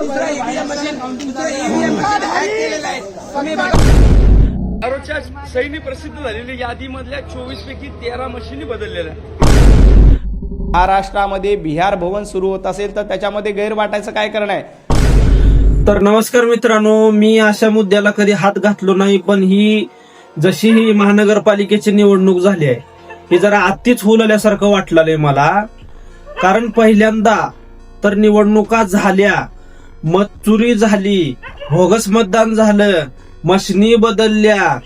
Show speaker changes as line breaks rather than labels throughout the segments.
दुसरा EVM machine दुसरं EVM machine hack केलेलं आहे. तुम्ही बघा.
आरोच्या सैनी प्रसिद्ध झालेल्या यादीमधल्या चोवीस पैकी तेरा मशीनी बदललेल्या.
महाराष्ट्रामध्ये बिहार भवन सुरू होत असेल तर त्याच्यामध्ये गैर वाटायचं काय करणं आहे?
तर नमस्कार मित्रांनो मी अशा मुद्द्याला कधी हात घातलो नाही पण ही जशी ही महानगरपालिकेची निवडणूक झाली आहे ही जरा आत्तीच होऊ लागल्यासारखं वाटलं मला. कारण पहिल्यांदा तर निवडणुका झाल्या मत चुरी झाली. भोगस मतदान झालं. मशनी बदलल्या.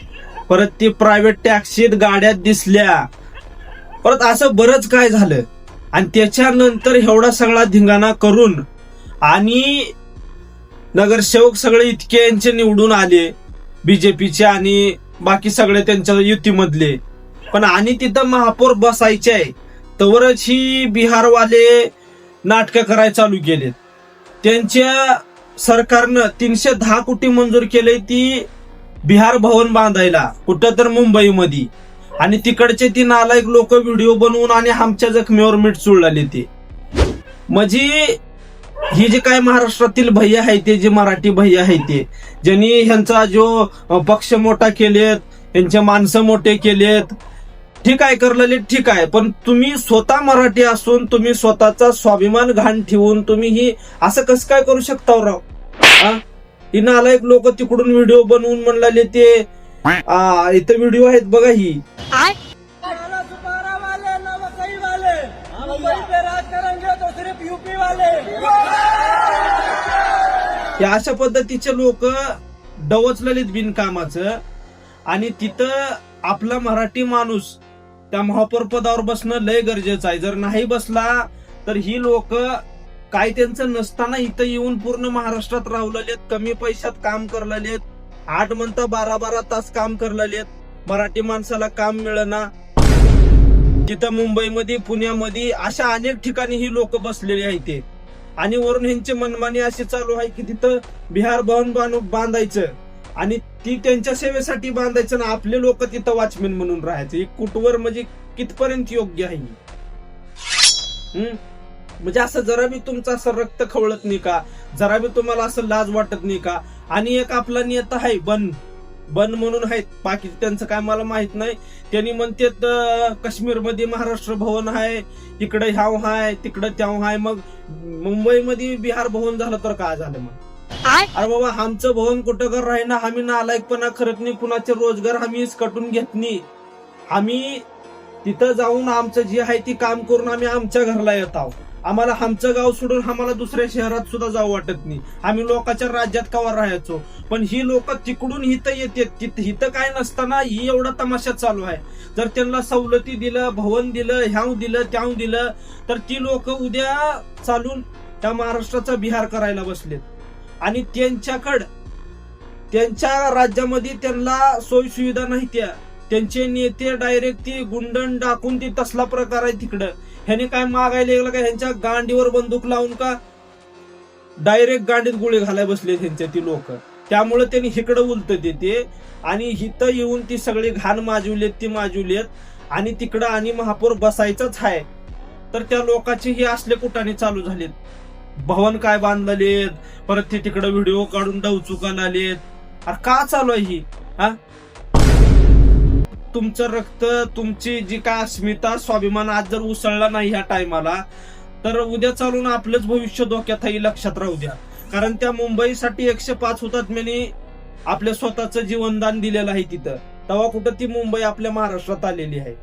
परत ती प्रायव्हेट टॅक्सीत गाड्यात दिसल्या. परत असं बरंच काय झालं. आणि त्याच्यानंतर एवढा सगळा धिंगाणा करून आणि नगरसेवक सगळे इतके यांचे निवडून आले. बीजेपीचे आणि बाकी सगळे त्यांच्या युतीमधले. पण आणि तिथं महापौर बसायचे आहे. तवरच ही बिहारवाले नाटकं करायला चालू केलेत. त्यांच्या सरकारनं तीनशे दहा कोटी मंजूर केले ती बिहार भवन बांधायला कुठं तर मुंबईमध्ये. आणि तिकडचे ती नालायक लोक व्हिडिओ बनवून आणि आमच्या जखमीवर मीठ चुळले ते. म्हणजे ही जे काय महाराष्ट्रातील भैया आहे ते जे मराठी भैया आहे ते ज्यांनी ह्यांचा जो पक्ष मोठा केलेत यांचे माणसं मोठे केलेत ठीक आहे करलेले ठीक आहे पण तुम्ही स्वतः मराठी असून तुम्ही स्वतःचा स्वाभिमान घाण ठेवून तुम्ही ही असं कसं काय करू शकता हो राव? हा? ही नालायक लोक तिकडून व्हिडिओ बनवून म्हणलेले ते आ, इथं व्हिडिओ आहेत बघा ही. हे अशा पद्धतीचे लोक डवचलेलीत बिनकामाचं आणि तिथं आपला मराठी माणूस त्या महापौर पदावर बसणं लय गरजेचं आहे. जर नाही बसला तर ही लोक काय त्यांचं नसताना इथं येऊन पूर्ण महाराष्ट्रात राहलेत कमी पैशात काम करलेत आठ म्हणता बारा बारा तास काम करलेत मराठी माणसाला काम मिळना. तिथं मुंबईमध्ये पुण्यामध्ये अशा अनेक ठिकाणी ही लोक बसलेली आहेत ते. आणि वरून ह्यांची मनमानी अशी चालू आहे की तिथं बिहार भवन बांधायचं. आणि ती त्यांच्या सेवेसाठी बांधायचं ना आपले लोक तिथं वॉचमॅन म्हणून राहायचं. ही कुठवर म्हणजे कितपर्यंत योग्य आहे? हम्म? म्हणजे असं जरा बी तुमचं असं रक्त खवळत नाही का? जरा बी तुम्हाला असं लाज वाटत नाही का? आणि एक आपला नेता आहे बन. बन म्हणून आहेत. बाकी त्यांचं काय मला माहीत नाही. त्यांनी म्हणतात काश्मीरमध्ये महाराष्ट्र भवन आहे इकडे ह्याव हाय तिकडं त्याव हाय. मग मुंबईमध्ये बिहार भवन झालं तर काय झालं मग? अरे बाबा आमचं भवन कुठं कर राही ना आम्ही नालायकपणा करत नाही. कुणाचे रोजगार आम्ही कटून घेत नाही. आम्ही तिथं जाऊन आमचं जे आहे ती काम करून आम्ही आमच्या घरला येत आहोत. आम्हाला आमचं गाव सोडून आम्हाला दुसऱ्या शहरात सुद्धा जाऊ वाटत नाही. आम्ही लोकांच्या राज्यात कवा राहायचो? पण ही लोक तिकडून इथं येते हिथं इथं काय नसताना ही एवढा तमाशा चालू आहे. जर त्यांना सवलती दिलं भवन दिलं ह्याव दिलं त्याव दिलं तर ती लोक उद्या चालून त्या महाराष्ट्राचा बिहार करायला बसलेत. आणि त्यांच्याकडं त्यांच्या राज्यामध्ये त्यांना सोयी सुविधा नाही त्या. त्यांचे नेते डायरेक्ट ती गुंडण टाकून ती तसला प्रकार आहे तिकडं. ह्याने काय मागायला गेलं का? ह्यांच्या गांडीवर बंदूक लावून का? डायरेक्ट गांडीत गोळी घालाय बसले त्यांच्या ती लोक. त्यामुळे त्यांनी हिकडं उलत देते आणि हिथं येऊन ती सगळी घाण माजवलेत ती माजवलेत. आणि तिकडं आणि महापौर बसायचंच आहे तर त्या लोकांची ही असले कुठाने चालू झालेत. भवन काय बांधलेत परत ते तिकडे व्हिडिओ काढून डवचुकाला आलेत अरे का चालू आहे ही? हा? तुमचं रक्त तुमची जी काय अस्मिता स्वाभिमान आज जर उसळला नाही ह्या टायमाला तर उद्या चालून आपलंच भविष्य धोक्यात आहे लक्षात राहू द्या. कारण त्या मुंबईसाठी एकशे पाच हुतात्म्यांनी आपल्या स्वतःचं जीवनदान दिलेलं आहे तिथं. तेव्हा कुठं ती मुंबई आपल्या महाराष्ट्रात आलेली आहे.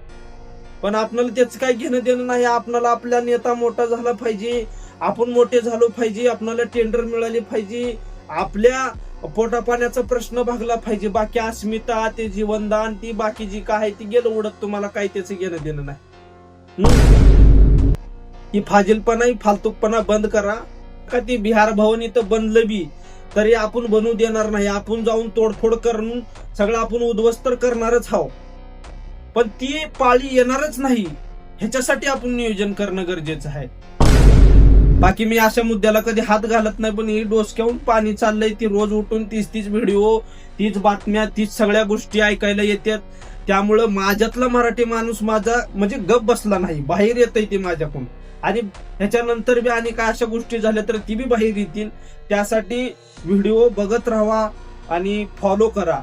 पण आपल्याला त्याच काय घेणं देणं नाही आपल्याला आपला नेता मोठा झाला पाहिजे. आपण मोठे झालो पाहिजे आपल्याला टेंडर मिळाले पाहिजे आपल्या पोटापाण्याचा प्रश्न भागला पाहिजे. बाकी अस्मिता ते जीवनदान ती बाकी जी काय आहे ती गेलं उडत तुम्हाला काही त्याचं घेणं देणं नाही. ही फाजीलपणा ही फालतूकपणा बंद करा. का ती बिहार भवन इथं बनलं बी तरी आपण बनवू देणार नाही. आपण जाऊन तोडफोड करून सगळं आपण उद्ध्वस्त करणारच हाव पण ती पाळी येणारच नाही. ह्याच्यासाठी आपण नियोजन करणं गरजेचं आहे. बाकी मी अशा मुद्द्याला कधी हात घालत नाही पण ही डोसक्याहून पाणी चाललंय ती रोज उठून तीच तीच व्हिडिओ तीच बातम्या तीच सगळ्या गोष्टी ऐकायला येतात. त्यामुळं माझ्यातला मराठी माणूस माझा म्हणजे गप बसला नाही बाहेर येतंय ते माझ्याकडून. आणि ह्याच्यानंतर बी आणि काय अशा गोष्टी झाल्या तर ती बी बाहेर येतील. त्यासाठी व्हिडिओ बघत राहा आणि फॉलो करा.